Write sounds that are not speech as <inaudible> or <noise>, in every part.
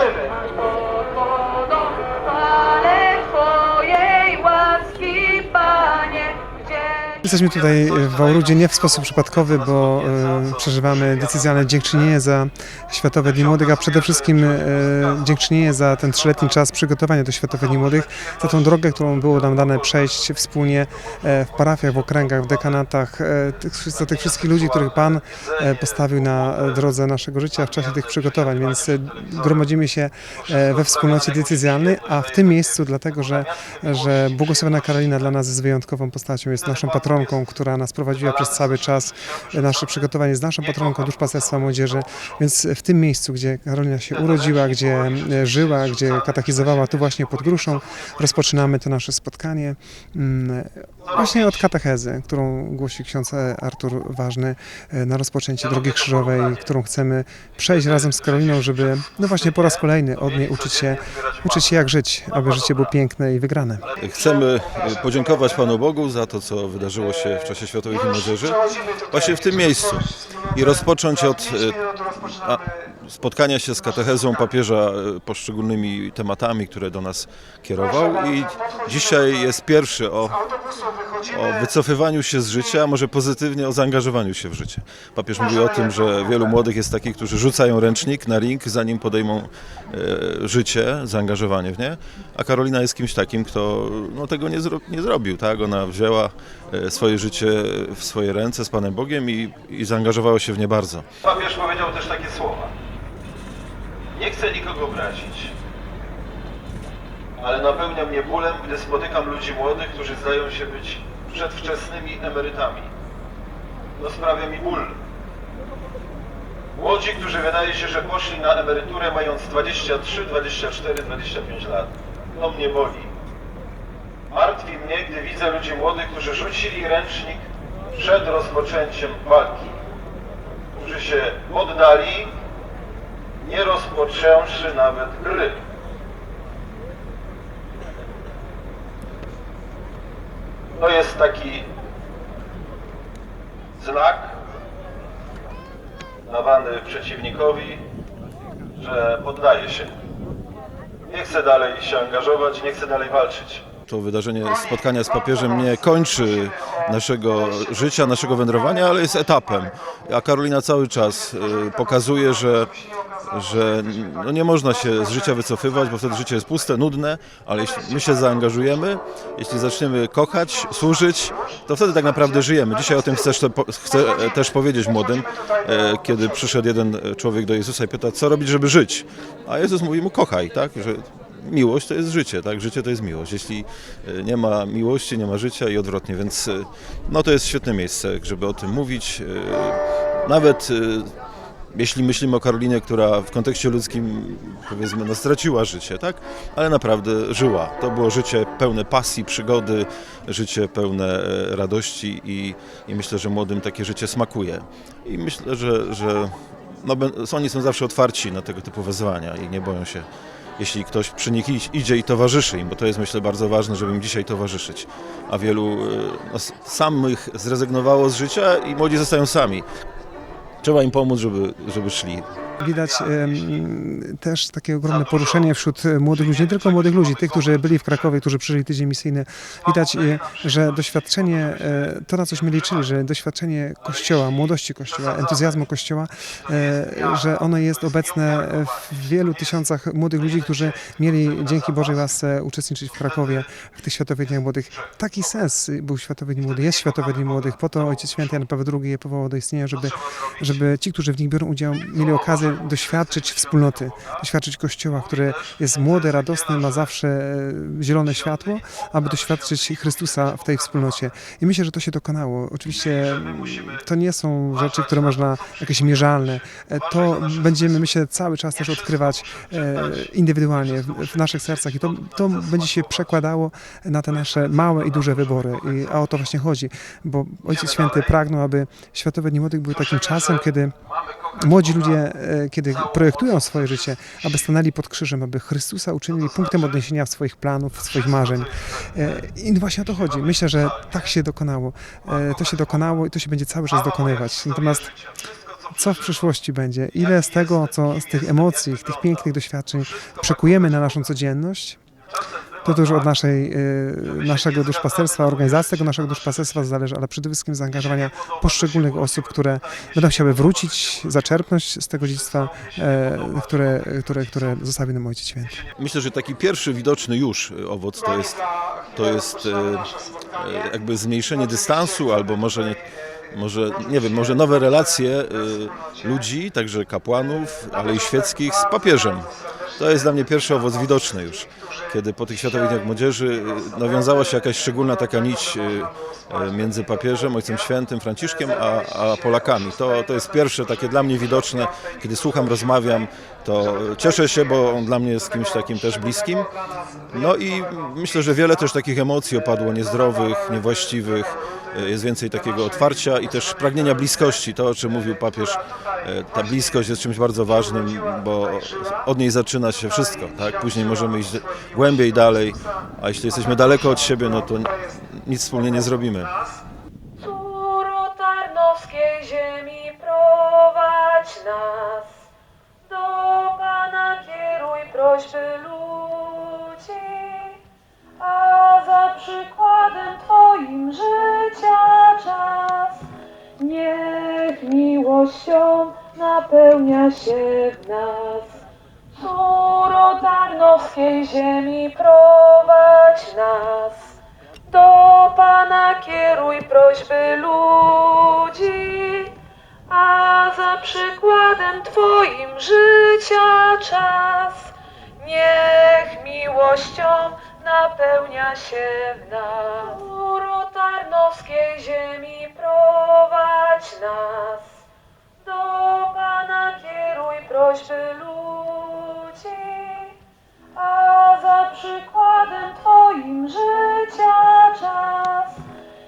living. Jesteśmy tutaj w Wałrudzie nie w sposób przypadkowy, bo e, przeżywamy decyzjalne dziękczynienie za Światowe Dni Młodych, a przede wszystkim e, dziękczynienie za ten trzyletni czas przygotowania do Światowych Dni Młodych, za tą drogę, którą było nam dane przejść wspólnie e, w parafiach, w okręgach, w dekanatach, tych, za tych wszystkich ludzi, których Pan postawił na drodze naszego życia w czasie tych przygotowań, więc gromadzimy się we wspólnocie decyzjalnej, a w tym miejscu dlatego, że, że błogosławiona Karolina dla nas jest wyjątkową postacią, jest naszą patronką, która nas prowadziła przez cały czas nasze przygotowanie, jest naszą patronką duszpasterstwa młodzieży, więc w tym miejscu, gdzie Karolina się urodziła, gdzie e, żyła, gdzie katechizowała, tu właśnie pod Gruszą, rozpoczynamy to nasze spotkanie mm, właśnie od katechezy, którą głosi ksiądz Artur Ważny e, na rozpoczęcie Drogi Krzyżowej, którą chcemy przejść razem z Karoliną, żeby no właśnie po raz kolejny od niej uczyć się, uczyć się jak żyć, aby życie było piękne i wygrane. Chcemy podziękować Panu Bogu za to, co wydarzyło się w czasie Światowych Dni Młodzieży, właśnie w tym miejscu. i rozpocząć od e, spotkania się z katechezą papieża e, poszczególnymi tematami, które do nas kierował i dzisiaj jest pierwszy o, o wycofywaniu się z życia, a może pozytywnie o zaangażowaniu się w życie. Papież mówił o tym, że wielu młodych jest takich, którzy rzucają ręcznik na ring, zanim podejmą e, życie, zaangażowanie w nie, a Karolina jest kimś takim, kto no, tego nie, zro, nie zrobił. Tak? Ona wzięła e, swoje życie w swoje ręce z Panem Bogiem i, i zaangażowała się w nie bardzo. Papież powiedział też takie słowa. Nie chcę nikogo obrazić, ale napełnia mnie bólem, gdy spotykam ludzi młodych, którzy zdają się być przedwczesnymi emerytami. To sprawia mi ból. Młodzi, którzy wydaje się, że poszli na emeryturę mając 23, 24, 25 lat. To mnie boli. Martwi mnie, gdy widzę ludzi młodych, którzy rzucili ręcznik przed rozpoczęciem walki którzy się poddali, nie rozpocząwszy nawet gry. To jest taki znak dawany przeciwnikowi, że poddaje się. Nie chce dalej się angażować, nie chce dalej walczyć. To wydarzenie spotkania z papieżem nie kończy naszego życia, naszego wędrowania, ale jest etapem. A Karolina cały czas y, pokazuje, że, że no nie można się z życia wycofywać, bo wtedy życie jest puste, nudne, ale jeśli my się zaangażujemy, jeśli zaczniemy kochać, służyć, to wtedy tak naprawdę żyjemy. Dzisiaj o tym chcę, chcę też powiedzieć młodym, e, kiedy przyszedł jeden człowiek do Jezusa i pyta, co robić, żeby żyć? A Jezus mówi mu, kochaj, tak? Że miłość to jest życie, tak? Życie to jest miłość. Jeśli e, nie ma miłości, nie ma życia i odwrotnie, więc e, no to jest świetne miejsce, żeby o tym mówić. Nawet jeśli myślimy o Karolinie, która w kontekście ludzkim powiedzmy no, straciła życie, tak? Ale naprawdę żyła. To było życie pełne pasji, przygody, życie pełne e, radości i, i myślę, że młodym takie życie smakuje. I myślę, że, że no, oni są zawsze otwarci na tego typu wezwania i nie boją się jeśli ktoś przy nich idzie i towarzyszy im, bo to jest myślę bardzo ważne, żeby im dzisiaj towarzyszyć. A wielu e, no, samych zrezygnowało z życia i młodzi zostają sami. Trzeba im pomóc, żeby, żeby szli. Widać też takie ogromne poruszenie wśród e, młodych ludzi, nie tylko młodych ludzi, tych, którzy byli w Krakowie, którzy przeżyli tydzień misyjny. Widać, e, że doświadczenie, e, to na cośmy liczyli, że doświadczenie Kościoła, młodości Kościoła, entuzjazmu Kościoła, że ono jest obecne w wielu tysiącach młodych ludzi, którzy mieli dzięki Bożej łasce uczestniczyć w Krakowie w tych Światowych Dniach Młodych. Taki sens był Światowych Dni Młodych, jest Światowych Dni Młodych. Po to Ojciec Święty Jan Paweł II je powołał do istnienia, żeby, żeby ci, którzy w nich biorą udział, mieli okazję doświadczyć wspólnoty, doświadczyć Kościoła, który jest młody, radosny, ma zawsze e, zielone światło, aby doświadczyć Chrystusa w tej wspólnocie. I myślę, że to się dokonało. Oczywiście mm, to nie są rzeczy, które można jakieś mierzalne. E, To będziemy, myślę, cały czas też odkrywać e, indywidualnie w, naszych sercach i to, to będzie się przekładało na te nasze małe i duże wybory. I, a o to właśnie chodzi, bo Ojciec Święty pragnął, aby Światowe Dni Młodych były takim czasem, kiedy młodzi ludzie, kiedy projektują swoje życie, aby stanęli pod krzyżem, aby Chrystusa uczynili punktem odniesienia swoich planów, swoich marzeń. E, I właśnie o to chodzi. Myślę, że tak się dokonało. E, To się dokonało i to się będzie cały czas dokonywać. Natomiast co w przyszłości będzie, ile z tego, co z tych emocji, tych pięknych doświadczeń przekujemy na naszą codzienność, to też od naszej, y, naszego duszpasterstwa, organizacji tego naszego duszpasterstwa zależy, ale przede wszystkim zaangażowania poszczególnych osób, które będą chciały wrócić, zaczerpnąć z tego dziedzictwa, e, które, które, które zostawił nam Ojciec Święty. Myślę, że taki pierwszy widoczny już owoc to jest, to jest e, e, jakby zmniejszenie dystansu albo może nie, może, nie wiem, może nowe relacje y, ludzi, także kapłanów, ale i świeckich z papieżem. To jest dla mnie pierwszy owoc widoczny już, kiedy po tych Światowych Dniach Młodzieży y, nawiązała się jakaś szczególna taka nić y, y, między papieżem, Ojcem Świętym, Franciszkiem, a, a Polakami. To, to jest pierwsze takie dla mnie widoczne, kiedy słucham, rozmawiam, to cieszę się, bo on dla mnie jest kimś takim też bliskim. No i myślę, że wiele też takich emocji opadło, niezdrowych, niewłaściwych. Jest więcej takiego otwarcia i też pragnienia bliskości. To, o czym mówił papież, e, ta bliskość jest czymś bardzo ważnym, bo od niej zaczyna się wszystko. Tak? Później możemy iść głębiej dalej, a jeśli jesteśmy daleko od siebie, no to nic wspólnie nie zrobimy. Tarnowskiej ziemi prowadź nas, do Pana kieruj prośby ludzi, a za przykładem Twoim życia czas, niech miłością napełnia się w nas. Córo tarnowskiej ziemi prowadź nas, do Pana kieruj prośby ludzi, a za przykładem Twoim życia czas, niech miłością napełnia się w nas. Góro tarnowskiej ziemi prowadź nas, do Pana kieruj prośby ludzi, a za przykładem Twoim życia czas,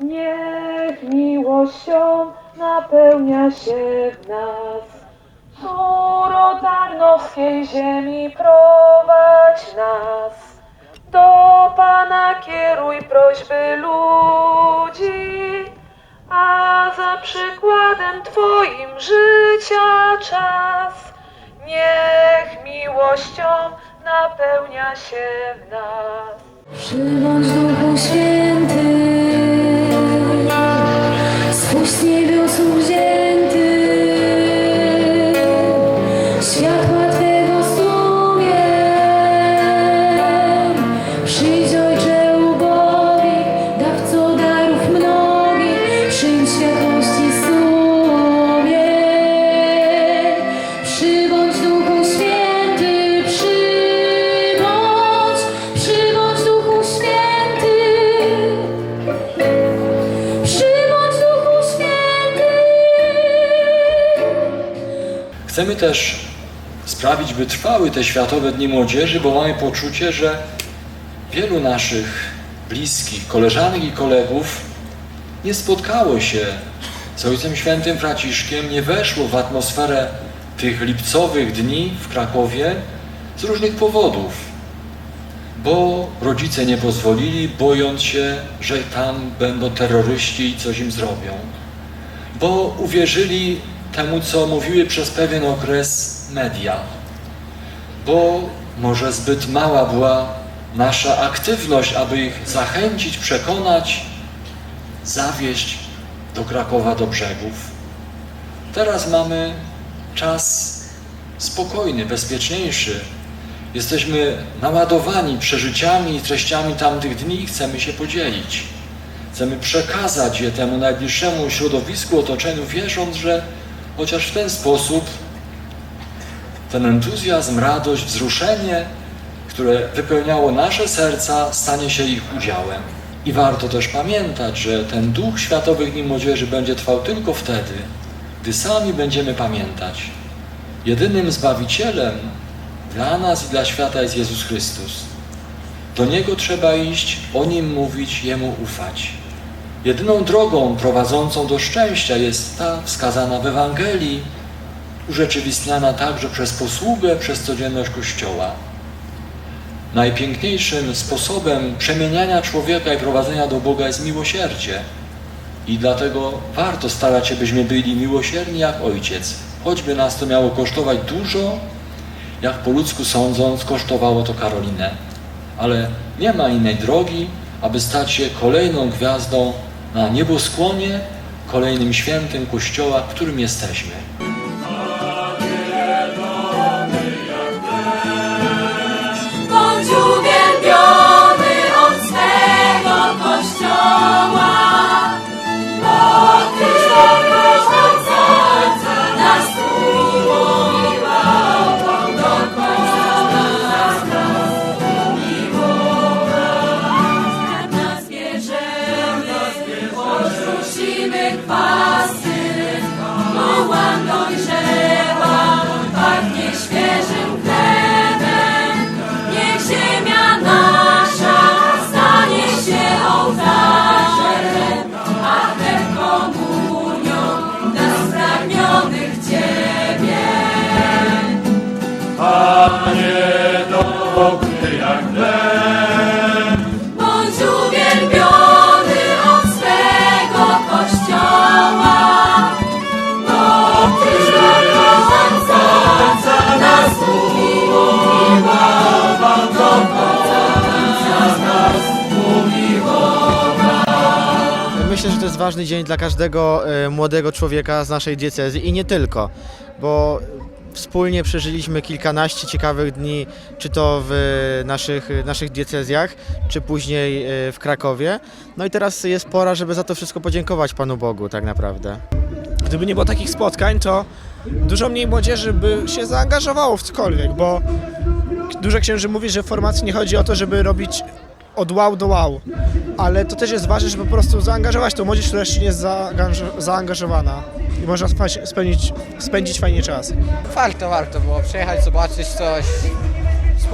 niech miłością napełnia się w nas. Córo tarnowskiej ziemi prowadź nas, do Pana kieruj prośby ludzi, a za przykładem Twoim życia czas, niech miłością napełnia się w nas. Przybądź Duchu Święty, Chcemy też sprawić, by trwały te Światowe Dni Młodzieży, bo mamy poczucie, że wielu naszych bliskich, koleżanek i kolegów nie spotkało się z Ojcem Świętym Franciszkiem, nie weszło w atmosferę tych lipcowych dni w Krakowie z różnych powodów. Bo rodzice nie pozwolili, bojąc się, że tam będą terroryści i coś im zrobią bo uwierzyli temu, co mówiły przez pewien okres media, bo może zbyt mała była nasza aktywność, aby ich zachęcić, przekonać, zawieść do Krakowa, do brzegów. Teraz mamy czas spokojny, bezpieczniejszy. Jesteśmy naładowani przeżyciami i treściami tamtych dni i chcemy się podzielić. Chcemy przekazać je temu najbliższemu środowisku, otoczeniu, wierząc, że chociaż w ten sposób ten entuzjazm, radość, wzruszenie, które wypełniało nasze serca, stanie się ich udziałem. I warto też pamiętać, że ten duch Światowych Dni Młodzieży będzie trwał tylko wtedy, gdy sami będziemy pamiętać. Jedynym Zbawicielem dla nas i dla świata jest Jezus Chrystus. Do Niego trzeba iść, o Nim mówić, Jemu ufać. Jedyną drogą prowadzącą do szczęścia jest ta wskazana w Ewangelii, urzeczywistniana także przez posługę, przez codzienność Kościoła. Najpiękniejszym sposobem przemieniania człowieka i prowadzenia do Boga jest miłosierdzie. I dlatego warto starać się, byśmy byli miłosierni jak Ojciec. Choćby nas to miało kosztować dużo, jak po ludzku sądząc, kosztowało to Karolinę. Ale nie ma innej drogi, aby stać się kolejną gwiazdą na nieboskłonie, kolejnym świętym Kościoła, którym jesteśmy. Ważny dzień dla każdego e, młodego człowieka z naszej diecezji i nie tylko, bo wspólnie przeżyliśmy kilkanaście ciekawych dni, czy to w naszych, naszych diecezjach, czy później e, w Krakowie. No i teraz jest pora, żeby za to wszystko podziękować Panu Bogu tak naprawdę. Gdyby nie było takich spotkań, to dużo mniej młodzieży by się zaangażowało w cokolwiek, bo dużo księży mówi, że w formacji nie chodzi o to, żeby robić od wow do wow, ale to też jest ważne, żeby po prostu zaangażować tą młodzież, która jeszcze nie jest zaangaż- zaangażowana i można spędzić, spędzić fajnie czas. Warto, warto było przyjechać, zobaczyć coś,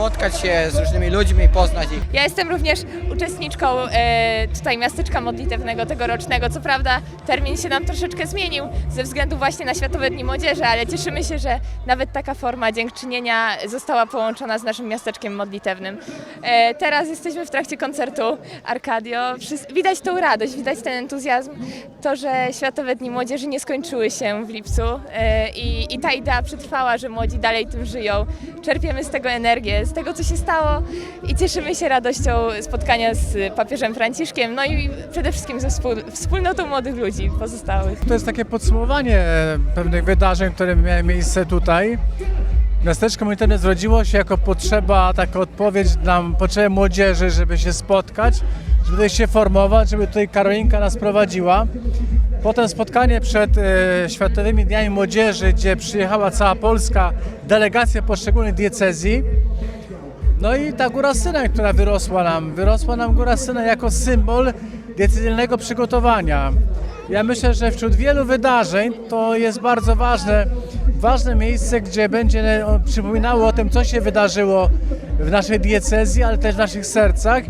spotkać się z różnymi ludźmi, poznać ich. Ja jestem również uczestniczką e, tutaj miasteczka modlitewnego tegorocznego. Co prawda termin się nam troszeczkę zmienił ze względu właśnie na Światowe Dni Młodzieży, ale cieszymy się, że nawet taka forma dziękczynienia została połączona z naszym miasteczkiem modlitewnym. E, teraz jesteśmy w trakcie koncertu Arcadio. Wszys- Widać tą radość, widać ten entuzjazm, to, że Światowe Dni Młodzieży nie skończyły się w lipcu e, i, i ta idea przetrwała, że młodzi dalej tym żyją. Czerpiemy z tego energię, z tego, co się stało i cieszymy się radością spotkania z papieżem Franciszkiem, no i przede wszystkim ze wspól- wspólnotą młodych ludzi pozostałych. To jest takie podsumowanie e, pewnych wydarzeń, które miały miejsce tutaj. Miasteczko Militarne zrodziło się jako potrzeba, taka odpowiedź na potrzebę młodzieży, żeby się spotkać, żeby tutaj się formować, żeby tutaj Karolinka nas prowadziła. Potem spotkanie przed e, Światowymi Dniami Młodzieży, gdzie przyjechała cała Polska, delegacja poszczególnych diecezji. No i ta góra Synaj, która wyrosła nam, wyrosła nam góra Synaj jako symbol decyzyjnego przygotowania. Ja myślę, że wśród wielu wydarzeń to jest bardzo ważne, ważne miejsce, gdzie będzie przypominało o tym, co się wydarzyło w naszej diecezji, ale też w naszych sercach,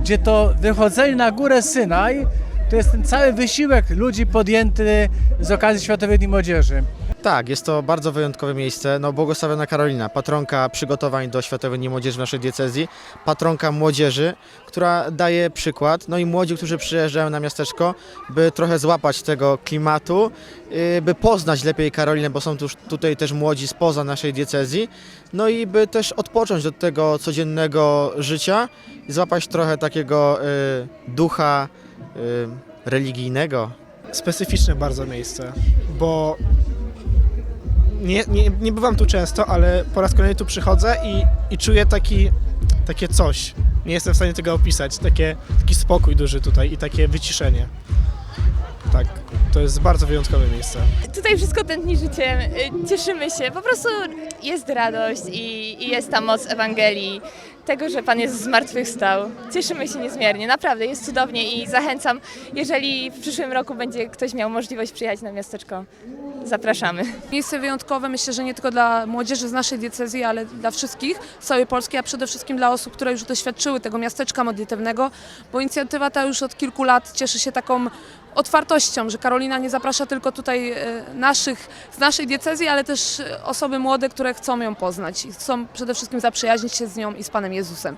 gdzie to wychodzenie na górę Synaj to jest ten cały wysiłek ludzi podjęty z okazji Światowych Dni Młodzieży. Tak, jest to bardzo wyjątkowe miejsce. No, błogosławiona Karolina, patronka przygotowań do Światowych Dni Młodzieży w naszej diecezji, patronka młodzieży, która daje przykład. No i młodzi, którzy przyjeżdżają na miasteczko, by trochę złapać tego klimatu, yy, by poznać lepiej Karolinę, bo są tuż, tutaj też młodzi spoza naszej diecezji. No i by też odpocząć od tego codziennego życia i złapać trochę takiego yy, ducha yy, religijnego. Specyficzne bardzo miejsce, bo nie, nie, nie bywam tu często, ale po raz kolejny tu przychodzę i, i czuję taki, takie coś. Nie jestem w stanie tego opisać. Takie, taki spokój duży tutaj i takie wyciszenie. Tak, to jest bardzo wyjątkowe miejsce. Tutaj wszystko tętni życiem, y, cieszymy się, po prostu jest radość i, i jest ta moc Ewangelii, tego, że Pan Jezus zmartwychwstał. Cieszymy się niezmiernie, naprawdę jest cudownie i zachęcam, jeżeli w przyszłym roku będzie ktoś miał możliwość przyjechać na miasteczko, zapraszamy. Miejsce wyjątkowe, myślę, że nie tylko dla młodzieży z naszej diecezji, ale dla wszystkich całej Polski, a przede wszystkim dla osób, które już doświadczyły tego miasteczka modlitewnego, bo inicjatywa ta już od kilku lat cieszy się taką otwartością, że Karolina nie zaprasza tylko tutaj e, naszych, z naszej diecezji, ale też e, osoby młode, które chcą ją poznać i chcą przede wszystkim zaprzyjaźnić się z nią i z Panem Jezusem.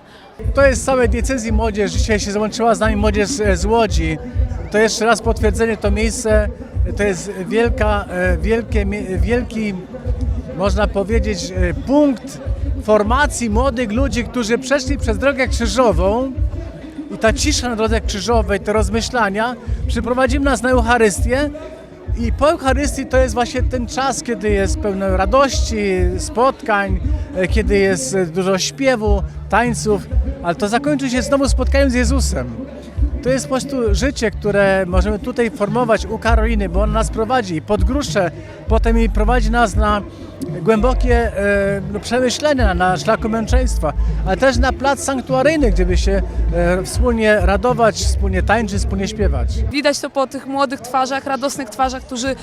To jest z całej diecezji młodzież. Dzisiaj się złączyła z nami młodzież z, z Łodzi. to jeszcze raz potwierdzenie, to miejsce to jest wielka, e, wielkie, wielki, można powiedzieć, e, punkt formacji młodych ludzi, którzy przeszli przez drogę krzyżową i ta cisza na drodze krzyżowej, te rozmyślania przyprowadziły nas na Eucharystię. I po Eucharystii to jest właśnie ten czas, kiedy jest pełno radości, spotkań, e, kiedy jest e, dużo śpiewu, tańców, ale to zakończy się znowu spotkaniem z Jezusem. To jest po prostu życie, które możemy tutaj formować u Karoliny, bo ona nas prowadzi. Pod grusze, potem i prowadzi nas na głębokie e, no, przemyślenia na szlaku męczeństwa, ale też na plac sanktuaryjny, gdzie by się e, wspólnie radować, wspólnie tańczyć, wspólnie śpiewać. Widać to po tych młodych twarzach, radosnych twarzach, którzy y,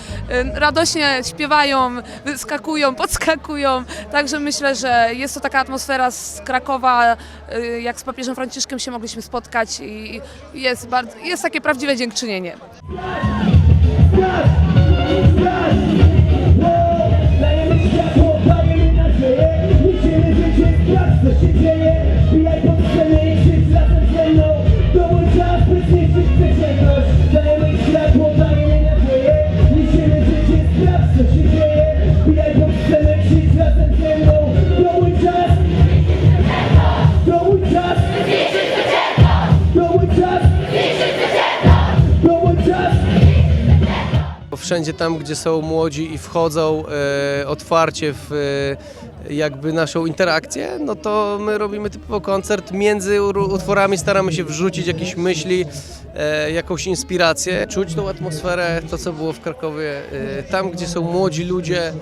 radośnie śpiewają, wyskakują, <laughs> podskakują. Także myślę, że jest to taka atmosfera z Krakowa, y, jak z papieżem Franciszkiem się mogliśmy spotkać i jest, bardzo, jest takie prawdziwe dziękczynienie. Dajemy co się dzieje Bijaj pod scenę i krzycz razem ze mną. To mój czas, zniszczyć przeciętność. Dajemy światło, dajemy nadzieję Niesiemy życie, sprawdź co się dzieje. Bijaj pod scenę, krzycz razem ze mną. To mój czas. To mój czas. To mój czas. To mój czas. Wszędzie tam, gdzie są młodzi i wchodzą e, otwarcie w e, jakby naszą interakcję, no to my robimy typowo koncert. Między utworami staramy się wrzucić jakieś myśli, e, jakąś inspirację, czuć tą atmosferę, to co było w Krakowie. E, tam, gdzie są młodzi ludzie, e,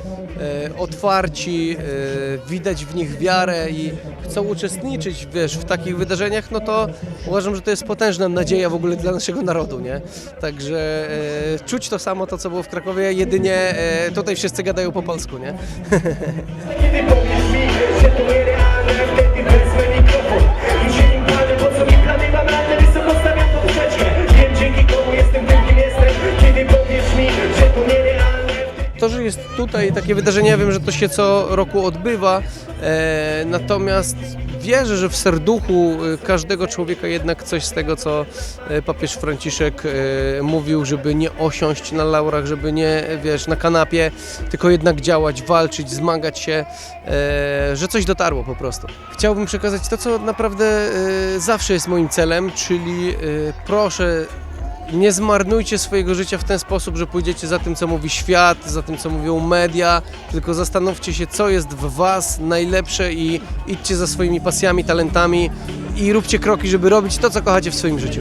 otwarci, e, widać w nich wiarę i chcą uczestniczyć wiesz, w takich wydarzeniach, no to uważam, że to jest potężna nadzieja w ogóle dla naszego narodu, nie? Także e, czuć to samo, to co było w Krakowie, jedynie e, tutaj wszyscy gadają po polsku, nie? <laughs> To, że jest tutaj takie wydarzenie, ja wiem, że to się co roku odbywa, e, natomiast wierzę, że w serduchu e, każdego człowieka jednak coś z tego, co e, papież Franciszek e, mówił, żeby nie osiąść na laurach, żeby nie, wiesz, na kanapie, tylko jednak działać, walczyć, zmagać się, że coś dotarło po prostu. Chciałbym przekazać to, co naprawdę zawsze jest moim celem, czyli proszę nie zmarnujcie swojego życia w ten sposób, że pójdziecie za tym, co mówi świat, za tym, co mówią media, tylko zastanówcie się, co jest w Was najlepsze i idźcie za swoimi pasjami, talentami i róbcie kroki, żeby robić to, co kochacie w swoim życiu.